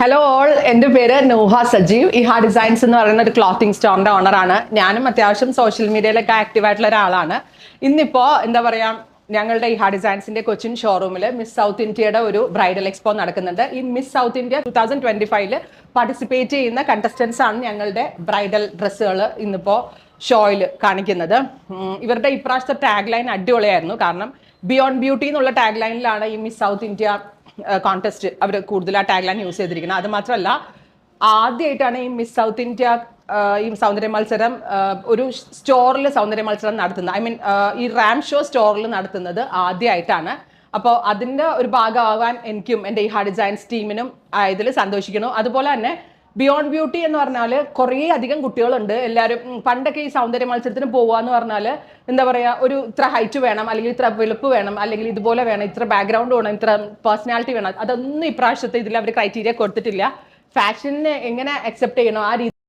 Hello all എന്റെ പേര് നൂഹ സജീവ്. ഇഹ ഡിസൈൻസ് എന്ന് പറയുന്ന ഒരു ക്ലോത്തിങ് സ്റ്റോറിന്റെ ഓണറാണ് ഞാനും അത്യാവശ്യം സോഷ്യൽ മീഡിയയിലൊക്കെ ആക്റ്റീവ് ആയിട്ടുള്ള ഒരാളാണ്. ഇന്നിപ്പോ എന്താ പറയാ ഞങ്ങളുടെ ഇഹ ഡിസൈൻസിന്റെ കൊച്ചിൻ ഷോറൂമിൽ മിസ് സൗത്ത് ഇന്ത്യയുടെ ഒരു ബ്രൈഡൽ എക്സ്പോ നടക്കുന്നുണ്ട്. ഈ Miss South India two thousand twenty ഫൈവിൽ പാർട്ടിസിപ്പേറ്റ് ചെയ്യുന്ന കണ്ടസ്റ്റൻസ് ആണ് ഞങ്ങളുടെ ബ്രൈഡൽ ഡ്രസ്സുകൾ ഇന്നിപ്പോ ഷോയിൽ കാണിക്കുന്നത്. ഇവരുടെ ഇപ്രാവശ്യത്തെ ടാഗ് ലൈൻ അടിപൊളിയായിരുന്നു. കാരണം ബിയോണ്ട് ബ്യൂട്ടി എന്നുള്ള ടാഗ് ലൈനിലാണ് ഈ മിസ് സൗത്ത് ഇന്ത്യ കോൺടെസ്റ്റ് അവർ കൂടുതൽ ആ ടാഗ് ലൈൻ യൂസ് ചെയ്തിരിക്കുന്നത്. അത് മാത്രമല്ല ആദ്യമായിട്ടാണ് ഈ മിസ് സൗത്ത് ഇന്ത്യ ഈ സൗന്ദര്യ മത്സരം ഒരു സ്റ്റോറിൽ സൗന്ദര്യ മത്സരം നടത്തുന്നത്. ഐ മീൻ ഈ റാം ഷോ സ്റ്റോറിൽ നടത്തുന്നത് ആദ്യമായിട്ടാണ് അപ്പോൾ അതിന്റെ ഒരു ഭാഗമാകാൻ എനിക്കും എന്റെ ഈ ഹാർഡ് ഡിസൈൻസ് ടീമിനും ഇതിൽ സന്തോഷിക്കണം അതുപോലെ തന്നെ ബിയോണ്ട് ബ്യൂട്ടി എന്ന് പറഞ്ഞാൽ കുറേ അധികം കുട്ടികളുണ്ട്. എല്ലാവരും പണ്ടൊക്കെ ഈ സൗന്ദര്യ മത്സരത്തിന് പോകുക എന്ന് പറഞ്ഞാൽ എന്താ പറയുക ഒരു ഇത്ര ഹൈറ്റ് വേണം അല്ലെങ്കിൽ ഇത്ര വെളുപ്പ് വേണം അല്ലെങ്കിൽ ഇതുപോലെ വേണം ഇത്ര ബാക്ക്ഗ്രൗണ്ട് വേണം ഇത്ര പേഴ്സണാലിറ്റി വേണം. അതൊന്നും ഇപ്രാവശ്യത്തെ ഇതിൽ അവർ ക്രൈറ്റീരിയ കൊടുത്തിട്ടില്ല. ഫാഷനെ എങ്ങനെ അക്സെപ്റ്റ് ചെയ്യണോ ആ രീതി